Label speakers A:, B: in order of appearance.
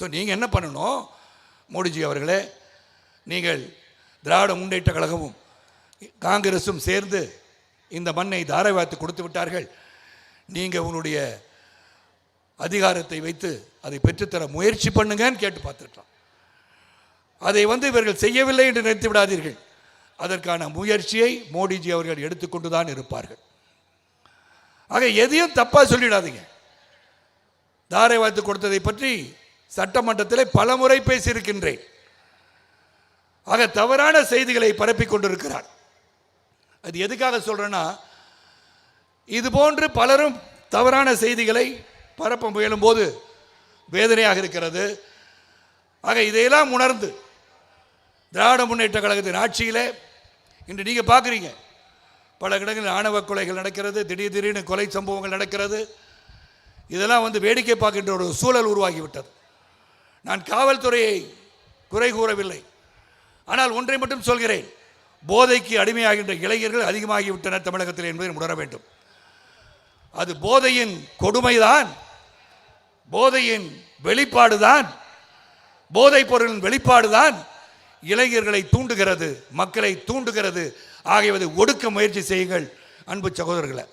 A: So நீங்கள் என்ன பண்ணணும்? மோடிஜி அவர்களே நீங்கள் திராவிட முன்னேற்ற கழகமும் காங்கிரஸும் சேர்ந்து இந்த மண்ணை தாரவாத்து கொடுத்து விட்டார்கள். நீங்கள் உங்களுடைய அதிகாரத்தை வைத்து அதை பெற்றுத்தர முயற்சி பண்ணுங்கன்னு கேட்டு பார்த்துருக்கலாம் அதை வந்து இவர்கள் செய்யவில்லை என்று நினைத்து விடாதீர்கள். அதற்கான முயற்சியை மோடிஜி அவர்கள் எடுத்துக்கொண்டு தான் இருப்பார்கள். ஆக எதையும் தப்பாக சொல்லிடாதீங்க. தாரை வாழ்த்து கொடுத்ததை பற்றி சட்டமன்றத்தில் பல முறை பேசியிருக்கின்றேன். ஆக தவறான செய்திகளை பரப்பி கொண்டிருக்கிறார். அது எதுக்காக சொல்கிறேன்னா இது போன்று பலரும் தவறான செய்திகளை பரப்ப முயலும் போது வேதனையாக இருக்கிறது. ஆக இதையெல்லாம் உணர்ந்து திராவிட முன்னேற்ற கழகத்தின் ஆட்சியிலே இன்று நீங்கள் பார்க்குறீங்க. பல இடங்களில் ஆணவ கொலைகள் நடக்கிறது திடீர் திடீர்னு கொலை சம்பவங்கள் நடக்கிறது. இதெல்லாம் வந்து வேடிக்கை பார்க்கின்ற ஒரு சூழல் உருவாகிவிட்டது. நான் காவல்துறையை குறை கூறவில்லை. ஆனால் ஒன்றை மட்டும் சொல்கிறேன். போதைக்கு அடிமையாகின்ற இளைஞர்கள் அதிகமாகிவிட்டனர் தமிழகத்தில் என்பதை உணர வேண்டும். அது போதையின் கொடுமைதான். போதையின் வெளிப்பாடுதான். போதைப் பொருளின் வெளிப்பாடுதான். இளைஞர்களை தூண்டுகிறது மக்களை தூண்டுகிறது. ஆகியவதை ஒடுக்க முயற்சி செய்யுங்கள் அன்பு சகோதரர்களை.